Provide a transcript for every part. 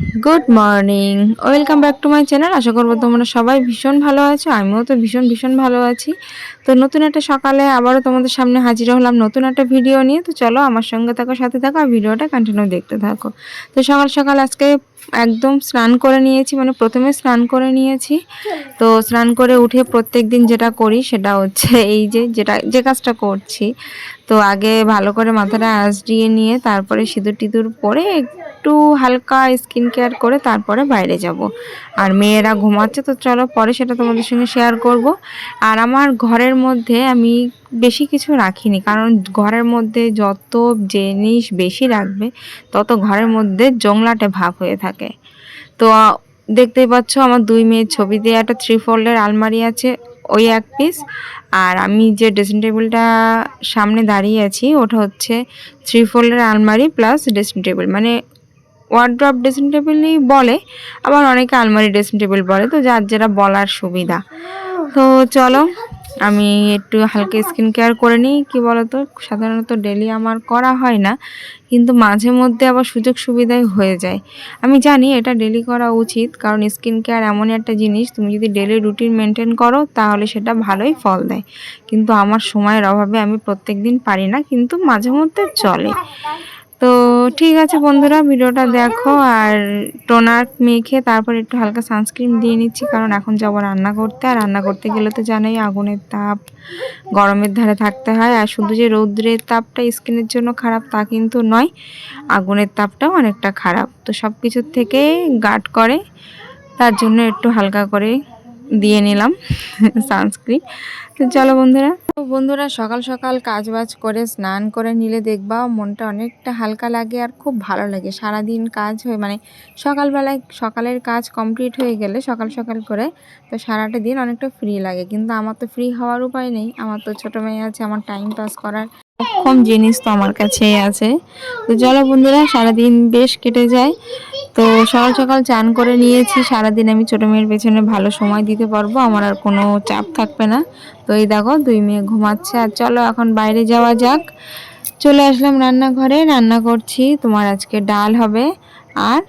Good morning welcome back to my channel আশা করব তোমরা সবাই ভীষণ ভালো আছো। আমিও তো ভীষণ ভীষণ ভালো আছি। তো নতুন একটা সকালে আবারও তোমাদের সামনে হাজির হলাম নতুন একটা ভিডিও নিয়ে। তো চলো আমার সঙ্গে থাকো, সাথে থাকো আর ভিডিওটা কন্টিনিউ দেখতে থাকো। তো সকাল সকাল আজকে একদম স্নান করে নিয়েছি মানে প্রথমে স্নান করে নিয়েছি। তো স্নান করে উঠে প্রত্যেক দিন যেটা করি সেটা হচ্ছে এই যে, যেটা, যে কাজটা করছি। তো আগে ভালো করে মাথাটা আঁচ দিয়ে নিয়ে তারপরে সিঁদুর টিঁদুর পরে একটু হালকা স্কিন কেয়ার করে তারপরে বাইরে যাব। আর মেয়েরা ঘুমাচ্ছে, তো চলো পরে সেটা তোমাদের সঙ্গে শেয়ার করব। আর আমার ঘরের মধ্যে আমি বেশি কিছু রাখিনি, কারণ ঘরের মধ্যে যত জিনিস বেশি রাখবে, তত ঘরের মধ্যে জংলাটে ভাব হয়ে থাকে। তো, দেখতেই পাচ্ছ আমার দুই মেয়ের ছবি দিয়ে একটা থ্রি ফোল্ডের আলমারি আছে, ওই এক পিস আর আমি যে ড্রেসিং টেবিলটা সামনে দাঁড়িয়ে আছি, ওটা হচ্ছে থ্রি ফোল্ডের আলমারি প্লাস ড্রেসিং টেবিল মানে ওয়ার্ড্রপ ড্রেসিং টেবিলই বলে, আবার অনেকে আলমারি ড্রেসিং টেবিল বলে, তো যার যেটা বলার সুবিধা। তো চলো, আমি একটু হালকা স্কিন কেয়ার করে নিই, কী বলতো? সাধারণত ডেলি আমার করা হয় না, কিন্তু মাঝে মধ্যে আবার সুযোগ সুবিধাই হয়ে যায়। আমি জানি এটা ডেলি করা উচিত, কারণ স্কিন কেয়ার এমনই একটা জিনিস, তুমি যদি ডেলি রুটিন মেনটেন করো, তাহলে সেটা ভালোই ফল দেয়। কিন্তু আমার সময়ের অভাবে আমি প্রত্যেক দিন পারি না, কিন্তু মাঝে মধ্যে চলে। তো ঠিক আছে বন্ধুরা, ভিডিওটা দেখো আর টোনার মেখে তারপর একটু হালকা সানস্ক্রিন দিয়ে নিচ্ছি, কারণ এখন যাব রান্না করতে। আর রান্না করতে গেলে তো জানোই আগুনের তাপ গরমের ধারে থাকতে হয়। আর শুধু যে রৌদ্রের তাপটা স্কিনের জন্য খারাপ তা কিন্তু নয়, আগুনের তাপটাও অনেকটা খারাপ। তো সব কিছুর থেকে গার্ড করে তার জন্য একটু হালকা করে দিয়ে নিলাম সানস্ক্রিন তো চলো বন্ধুরা। বন্ধুরা, সকাল সকাল কাজ বাজ করে স্নান করে নিলে দেখবা মনটা অনেকটা হালকা লাগে আর খুব ভালো লাগে। সারাদিন কাজ হয়ে মানে সকালবেলায় সকালের কাজ কমপ্লিট হয়ে গেলে সকাল সকাল করে তো সারাটা দিন অনেকটা ফ্রি লাগে। কিন্তু আমার তো ফ্রি হওয়ার উপায় নেই। আমার তো ছোটো মেয়ে আছে, আমার টাইম পাস করার সক্ষম জিনিস তো আমার কাছেই আছে। তো চলো বন্ধুরা, সারাদিন বেশ কেটে যায়। তো সকাল সকাল চান করে নিয়েছি, সারাদিন আমি ছোটো মেয়ের পেছনে ভালো সময় দিতে পারব, আমার আর কোনো চাপ থাকবে না। তো এই দেখো, দুই মেয়ে ঘুমাচ্ছে, আর চলো এখন বাইরে যাওয়া যাক। চলে আসলাম রান্নাঘরে, রান্না করছি, তোমার আজকে ডাল হবে, আর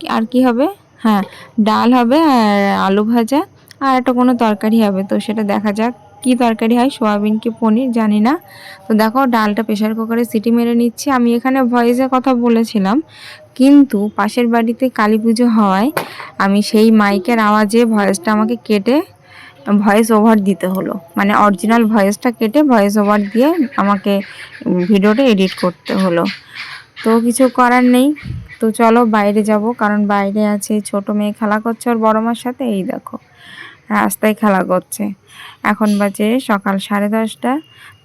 আর কি হবে? হ্যাঁ ডাল হবে আর আলু ভাজা, আর একটা কোনো তরকারি হবে, তো সেটা দেখা যাক কি তরকারি হয়, সোয়াবিন কি পনির জানি না। তো দেখো, ডালটা প্রেশার কুকারে সিটি মেরে নিচ্ছি, আমি এখানে ভয়েসে কথা বলেছিলাম কিন্তু পাশের বাড়িতে কালী পুজো হওয়ায় আমি সেই মাইকের আওয়াজে ভয়েসটা আমাকে কেটে ভয়েস ওভার দিতে হলো। মানে অরিজিনাল ভয়েসটা কেটে ভয়েস ওভার দিয়ে আমাকে ভিডিওটা এডিট করতে হলো। তো কিছু করার নেই। তো চলো বাইরে যাব, কারণ বাইরে আছে ছোট মেয়ে খেলা করছে ওর বড় মার সাথে। এই দেখো, রাস্তায় খেলা করছে। এখন বাজে সকাল সাড়ে দশটা।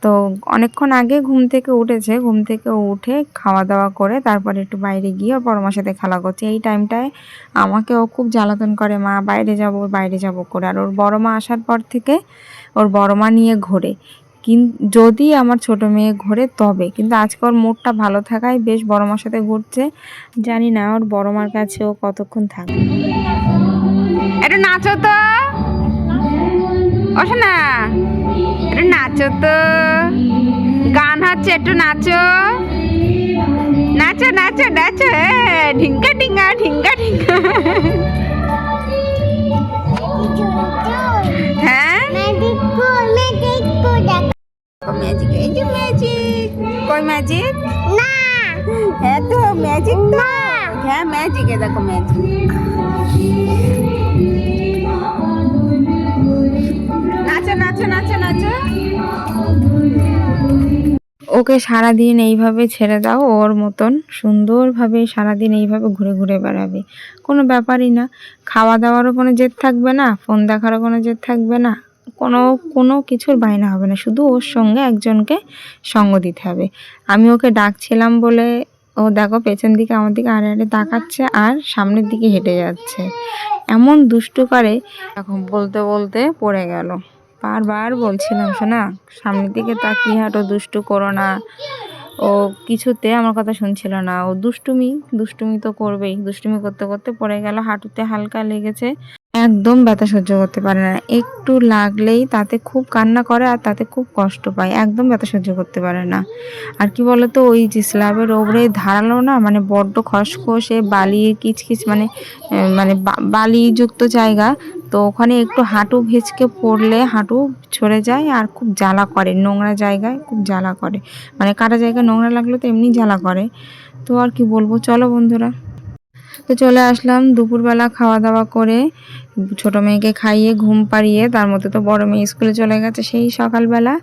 তো অনেকক্ষণ আগে ঘুম থেকে উঠেছে, ঘুম থেকে উঠে খাওয়া দাওয়া করে তারপরে একটু বাইরে গিয়ে ওর মার সাথে খেলা করছে। এই টাইমটায় আমাকে ও খুব জ্বালাতন করে, মা, বাইরে যাব বাইরে যাব করে। আর ওর বড় মা আসার পর থেকে ওর বড় মা নিয়ে ঘোরে। কিন, যদি আমার ছোট মেয়ে ঘোরে তবে, কিন্তু আজকে ওর মুডটা ভালো থাকায় বেশ বড় মার সাথে ঘুরছে। জানি না, ওর বড় মার কাছে ও কতক্ষণ থাকবে। একটু নাচো তো! ওসে না একটু নাচো তো। গান হচ্ছে একটু নাচো। নাচো নাচো নাচো ঢিঙ্কা ঢিঙ্গা ঢিঙ্কা ঢিঙ্গা হ্যাঁ? ম্যাজিক এই যে ম্যাজিক কই ম্যাজিক হ্যাঁ তো ম্যাজিক তো। হ্যাঁ ম্যাজিক এ দেখো ম্যাজিক ওকে সারাদিন এইভাবে ছেড়ে দাও, ওর মতন সুন্দরভাবে সারাদিন এইভাবে ঘুরে ঘুরে বেড়াবে। কোনো ব্যাপারই না। খাওয়া দাওয়ারও কোনো জেদ থাকবে না, ফোন দেখারও কোনো জেদ থাকবে না। কোনো কোনো কিছুর বায়না হবে না। শুধু ওর সঙ্গে একজনকে সঙ্গ দিতে হবে। আমি ওকে ডাকছিলাম বলে ও দেখো পেছন দিকে আমার দিকে আড়ে আড়ে তাকাচ্ছে আর সামনের দিকে হেঁটে যাচ্ছে। এমন দুষ্টু এখন বলতে বলতে পড়ে গেল। বারবার বলছিলাম, শোনা, সামনের দিকে তাকিয়ে হাঁটো, দুষ্টু করো না। ও কিছুতে আমার কথা শুনছিল না। ও দুষ্টুমি দুষ্টুমি তো করবেই। দুষ্টুমি করতে করতে পড়ে গেল, হাঁটুতে হালকা লেগেছে। একদম ব্যথা সহ্য করতে পারে না। একটু লাগলেই তাতে খুব কান্না করে আর তাতে খুব কষ্ট পায়। একদম ব্যথা সহ্য করতে পারে না। আর কি বলতো, ওই যে স্ল্যাবের ওপরে ধারালো না মানে বড্ড খসখসে, বালি, কিচকিচ মানে মানে বালিযুক্ত জায়গা। তো ওখানে একটু হাঁটু ভেচকে পড়লে হাঁটু ছড়ে যায় আর খুব জ্বালা করে। নোংরা জায়গায় খুব জ্বালা করে। মানে কাটা জায়গায় নোংরা লাগলে তো এমনি জ্বালা করে। তো আর কি বলব? চলো বন্ধুরা। তো চলে আসলাম দুপুরবেলা খাওয়া দাওয়া করে ছোট মেয়েকে খাইয়ে, ঘুম পাড়িয়ে, তার মধ্যে তো বড় মেয়ে স্কুলে চলে গেছে সেই সকালবেলা।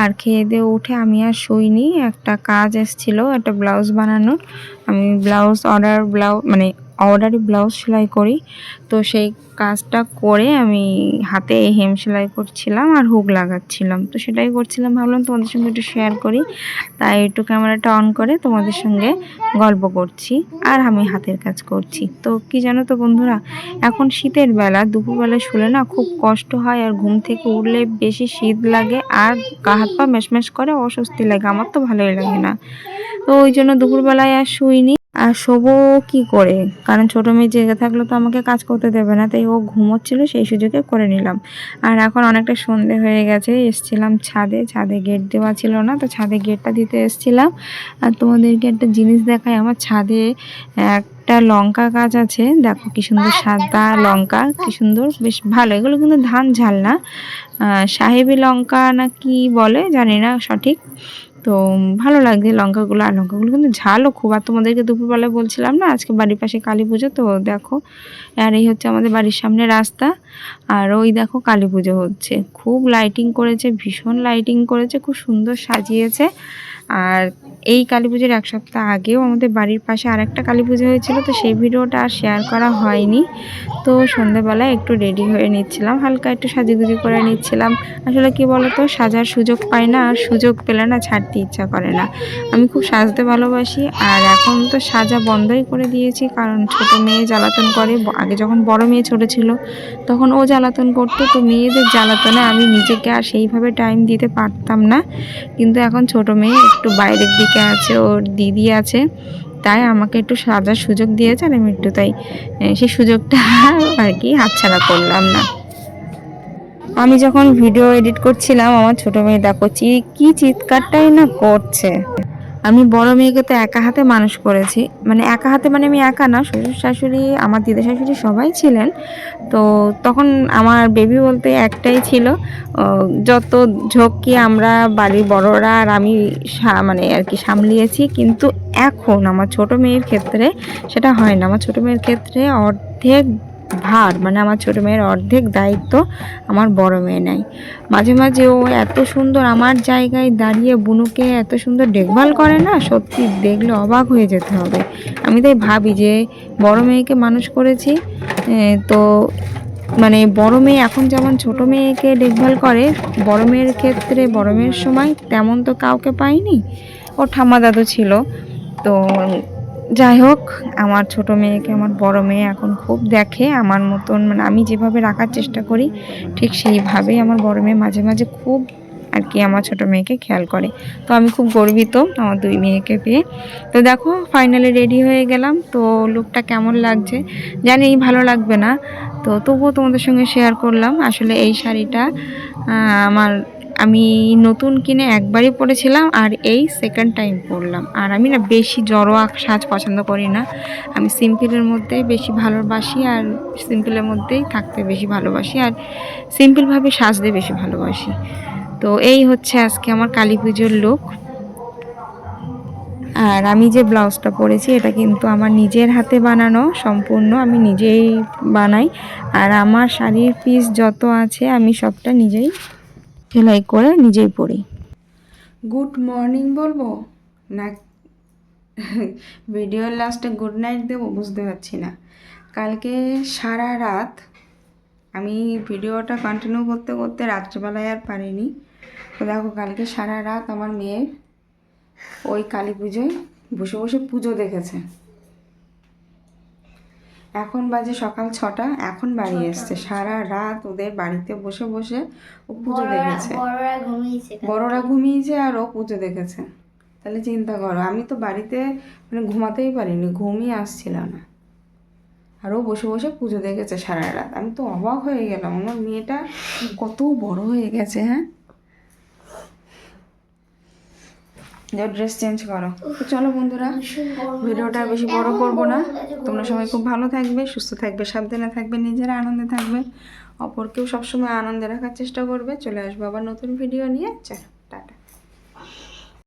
আর খেয়ে দিয়ে উঠে আমি আর শুইনি, একটা কাজ এসেছিল, একটা ব্লাউজ বানানোর। আমি ব্লাউজ অর্ডার ব্লাউজ মানে অর্ডারি ব্লাউজ সেলাই করি। তো সেই কাজটা করে আমি হাতে হেম সেলাই করছিলাম আর হুক লাগাচ্ছিলাম। তো সেটাই করছিলাম, ভাবলাম তোমাদের সঙ্গে একটু শেয়ার করি। তাই একটু ক্যামেরাটা অন করে তোমাদের সঙ্গে গল্প করছি আর আমি হাতের কাজ করছি। তো কি জানো তো বন্ধুরা, এখন শীতের বেলা, দুপুরবেলা শুলে না খুব কষ্ট হয় আর ঘুম থেকে উঠলে বেশি শীত লাগে আর গা হাত পা ম্যাশম্যাশ করে, অস্বস্তি লাগে। আমার তো ভালোই লাগে না। তো ওই জন্য দুপুরবেলায় আর শুইনি। আর শোবো কি করে? কারণ ছোটো মেয়ে জেগে থাকলে তো আমাকে কাজ করতে দেবে না, তাই ও ঘুমোচ্ছিল, সেই সুযোগে করে নিলাম। আর এখন অনেকটা সন্ধে হয়ে গেছে, এসছিলাম ছাদে ছাদে গেট দেওয়া ছিল না, তো ছাদে গেটটা দিতে এসছিলাম। আর তোমাদেরকে একটা জিনিস দেখাই, আমার ছাদে একটা লঙ্কা গাছ আছে, দেখো কি সুন্দর সাদা লঙ্কা, কি সুন্দর, বেশ ভালো, এগুলো কিন্তু ধান ঝাল না। সাহেবি লঙ্কা না কি বলে, জানি না সঠিক। তো ভালো লাগছে লঙ্কাগুলো। আর লঙ্কাগুলো কিন্তু ঝালও খুব। আর তোমাদেরকে দুপুরবেলায় বলছিলাম না, আজকে বাড়ির পাশে কালী পুজো, তো দেখো, আর এই হচ্ছে আমাদের বাড়ির সামনে রাস্তা। আর ওই দেখো কালী পুজো হচ্ছে। খুব লাইটিং করেছে, ভীষণ লাইটিং করেছে, খুব সুন্দর সাজিয়েছে। আর এই কালী পুজোর এক সপ্তাহ আগেও আমাদের বাড়ির পাশে আরেকটা কালী পুজো হয়েছিল, তো সেই ভিডিওটা আর শেয়ার করা হয়নি। তো সন্ধ্যাবেলায় একটু রেডি হয়ে নিচ্ছিলাম, হালকা একটু সাজুগুজু করে নিচ্ছিলাম। আসলে কি বলতো, সাজার সুযোগ পাই না আর সুযোগ পেলে না ছাড়তে ইচ্ছা করে না। আমি খুব সাজতে ভালোবাসি আর এখন তো সাজা বন্ধই করে দিয়েছি, কারণ ছোট মেয়ে জ্বালাতন করে আগে যখন বড় মেয়ে ছোট ছিল, তখন ও জ্বালাতন করতো, তো মেয়েদের জ্বালাতনে আমি নিজেকে আর সেইভাবে টাইম দিতে পারতাম না। কিন্তু এখন ছোট মেয়ে একটু বাইরের দিকে আছে? ওর দিদি আছে। তাই আমাকে একটু সাজার সুযোগ দিয়েছে আর আমি একটু তাই সেই সুযোগটা আর কি হাতছাড়া করলাম না। আমি যখন ভিডিও এডিট করছিলাম, আমার ছোট মেয়ে দেখো কি চিৎকারটাই না করছে। আমি বড় মেয়েকে তো একা হাতে মানুষ করেছি। মানে একা হাতে মানে আমি একা না, শ্বশুর শাশুড়ি, আমার দিদা শাশুড়ি সবাই ছিলেন। তো তখন আমার বেবি বলতে একটাই ছিল যত ঝক্কি আমরা বাড়ির বড়রা আর আমি মানে আর কি সামলিয়েছি, কিন্তু এখন আমার ছোট মেয়ের ক্ষেত্রে সেটা হয় না। আমার ছোট মেয়ের ক্ষেত্রে অর্ধেক ভার মানে আমার ছোটো মেয়ের অর্ধেক দায়িত্ব আমার বড় মেয়ে নেয়। মাঝে মাঝে ও এত সুন্দর আমার জায়গায় দাঁড়িয়ে বুনুকে এত সুন্দর দেখভাল করে না, সত্যি দেখলে অবাক হয়ে যেতে হবে। আমি তাই ভাবি যে বড় মেয়েকে মানুষ করেছি তো মানে বড় মেয়ে এখন যেমন ছোট মেয়েকে দেখভাল করে, বড় মেয়ের ক্ষেত্রে বড় মেয়ের সময় তেমন তো কাউকে পাইনি। ও ঠাম্মা দাদু ছিল, তো যাই হোক, আমার ছোট মেয়েকে, আমার বড় মেয়ে এখন খুব দেখে, আমার মতন মানে আমি যেভাবে রাখার চেষ্টা করি, ঠিক সেইভাবেই আমার বড় মেয়ে মাঝে মাঝে খুব আর কি আমার ছোট মেয়েকে খেয়াল করে। তো আমি খুব গর্বিত আমার দুই মেয়েকে পেয়ে। তো দেখো ফাইনালি রেডি হয়ে গেলাম। তো লুকটা কেমন লাগছে? জানি ভালো লাগবে না। তো তবুও তোমাদের সঙ্গে শেয়ার করলাম। আসলে এই শাড়িটা আমার আমি নতুন কিনে একবারই পরেছিলাম আর এই সেকেন্ড টাইম পরলাম আর আমি না বেশি জড়োয়া সাজ পছন্দ করি না। আমি সিম্পলের মধ্যে বেশি ভালোবাসি আর সিম্পলের মধ্যেই থাকতে বেশি ভালোবাসি আর সিম্পলভাবে সাজতে বেশি ভালোবাসি। তো এই হচ্ছে আজকে আমার কালী পুজোর লোক আর আমি যে ব্লাউজটা পরেছি, এটা কিন্তু আমার নিজের হাতে বানানো, সম্পূর্ণ আমি নিজেই বানাই। আর আমার শাড়ির পিস যত আছে, আমি সবটা নিজেই সেলাই করে নিজেই পড়ি গুড মর্নিং বলব? না, ভিডিওর লাস্টে গুড নাইট দেবো, বুঝতে পারছি না। কালকে সারা রাত আমি ভিডিওটা কন্টিনিউ করতে করতে রাত্রিবেলায় আর পারিনি। তো দেখো, কালকে সারা রাত আমার মেয়ে ওই কালী পুজোয় বসে বসে পুজো দেখেছে। এখন বাজে সকাল ছটা এখন বাড়ি এসছে। সারা রাত ওদের বাড়িতে বসে বসে ও পুজো দেখেছে। বড়রা ঘুমিয়েছে আর ও পুজো দেখেছে। তাহলে চিন্তা করো আমি তো বাড়িতে মানে ঘুমাতেই পারিনি ঘুমই আসছিল না। আর ও বসে বসে পুজো দেখেছে সারা রাত। আমি তো অবাক হয়ে গেলাম আমার মেয়েটা কত বড় হয়ে গেছে হ্যাঁ? যাও ড্রেস চেঞ্জ করো। চলো বন্ধুরা, ভিডিওটা বেশি বড় করব না। তোমরা সবাই খুব ভালো থাকবে, সুস্থ থাকবে, সাবধানে থাকবে, নিজেরা আনন্দে থাকবে। অপরকেও সবসময় আনন্দে রাখার চেষ্টা করবে। চলে আসব আবার নতুন ভিডিও নিয়ে। চলো।